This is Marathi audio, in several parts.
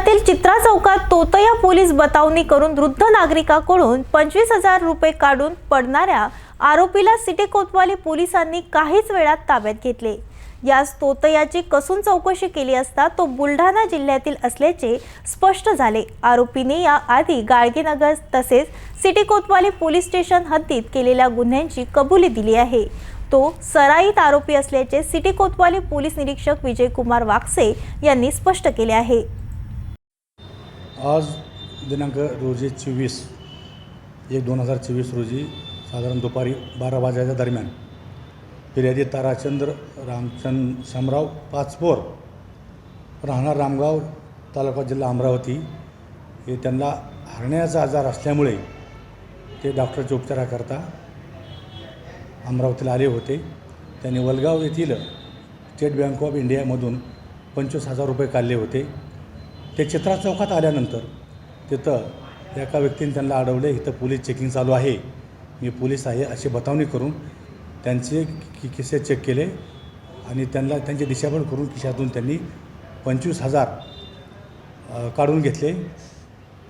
पुण्यातील चित्रा चौकात तोतया पोलीस बतावणी करून वृद्ध नागरिकाकडून पंचवीस हजार रुपये काढून पडणाऱ्या आरोपीला सिटी कोतवाली पोलिसांनी काहीच वेळात ताब्यात घेतले. याच तोतयाची कसून चौकशी केली असता तो बुलढाणा जिल्ह्यातील असल्याचे स्पष्ट झाले. आरोपीने या आधी गाडगेनगर तसेच सिटी कोतवाली पोलीस स्टेशन हद्दीत केलेल्या गुन्ह्यांची कबुली दिली आहे. तो सराईत आरोपी असल्याचे सिटी कोतवाली पोलीस निरीक्षक विजयकुमार वाकसे यांनी स्पष्ट केले आहे. आज दिनांक रोजी चोवीस एक दोन हजार चोवीस रोजी साधारण दुपारी बारा वाजेच्या दरम्यान फिर्यादी ताराचंद्र रामचंद शामराव पाचपोर राहणार रामगाव तालुका जिल्हा अमरावती हे त्यांना हरण्याचा आजार असल्यामुळे ते डॉक्टरच्या उपचाराकरता अमरावतीला आले होते. त्यांनी वलगाव येथील स्टेट बँक ऑफ इंडियामधून पंचवीस हजार रुपये काढले होते. ते चित्रा चौकात आल्यानंतर तिथं एका व्यक्तीने त्यांना अडवले इथं पोलीस चेकिंग चालू आहे. मी पोलीस आहे अशी बतावणी करून त्यांचे कि किस्से चेक केले आणि त्यांना त्यांची दिशाभूल करून खिशातून त्यांनी पंचवीस हजार काढून घेतले.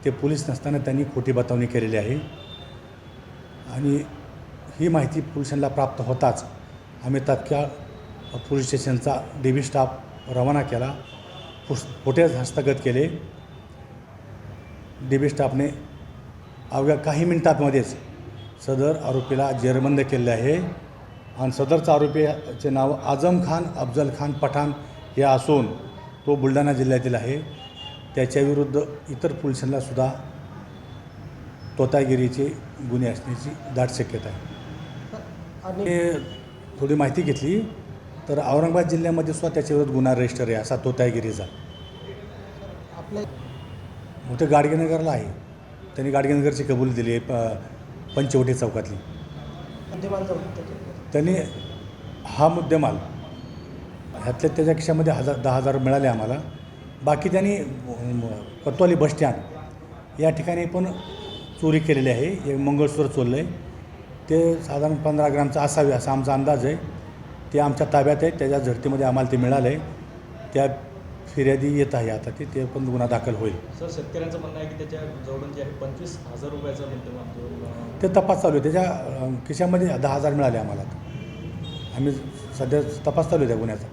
ते पोलीस नसताना त्यांनी खोटी बतावणी केलेली आहे. आणि ही माहिती पोलिसांना प्राप्त होताच. आम्ही तात्काळ पोलीस स्टेशनचा डी बी स्टाफ रवाना केला. फुस फुटेज हस्तगत केले. डी बी स्टाफने अवघ्या काही मिनिटांमध्येच सदर आरोपीला जेरबंद केले आहे. आणि सदरचा आरोपीचे नाव आझम खान अफजल खान पठाण हे असून तो बुलढाणा जिल्ह्यातील आहे. त्याच्याविरुद्ध इतर पोलिसांना सुद्धा तोतागिरीचे गुन्हे असण्याची दाट शक्यता आहे. हे थोडी माहिती घेतली. तर औरंगाबाद जिल्ह्यामध्ये सुद्धा त्याच्याविरुद्ध गुन्हा रजिस्टर आहे असा तोतागिरीचा आपल्या मोठे गाडगेनगरला आहे. त्यांनी गाडगेनगरची कबूल दिली आहे प पंचवटी चौकातली. त्यांनी हा मुद्देमाल ह्यातल्या त्याच्या खिशामध्ये हजार दहा हजार मिळाले आम्हाला. बाकी त्यांनी म, कोतवाली बसस्टँड या ठिकाणी पण चोरी केलेली आहे. एक मंगळसूत्र चोरलं आहे ते साधारण पंधरा ग्रामचं असावे असा आमचा अंदाज आहे. ते आमच्या ताब्यात आहे त्याच्या झडतीमध्ये आम्हाला ते मिळालं आहे त्या फिर्यादी येत आहे आता ते ते पण गुन्हा दाखल होईल. सर शेतकऱ्यांचं म्हणणं आहे की त्याच्या जवळून जे आहे पंचवीस हजार रुपयाचा मुद्देमाल ते तपास चालू आहे. त्याच्या खिशामध्ये दहा हजार मिळाले आम्हाला आम्ही सध्या तपास चालू आहे त्या गुन्ह्याचा.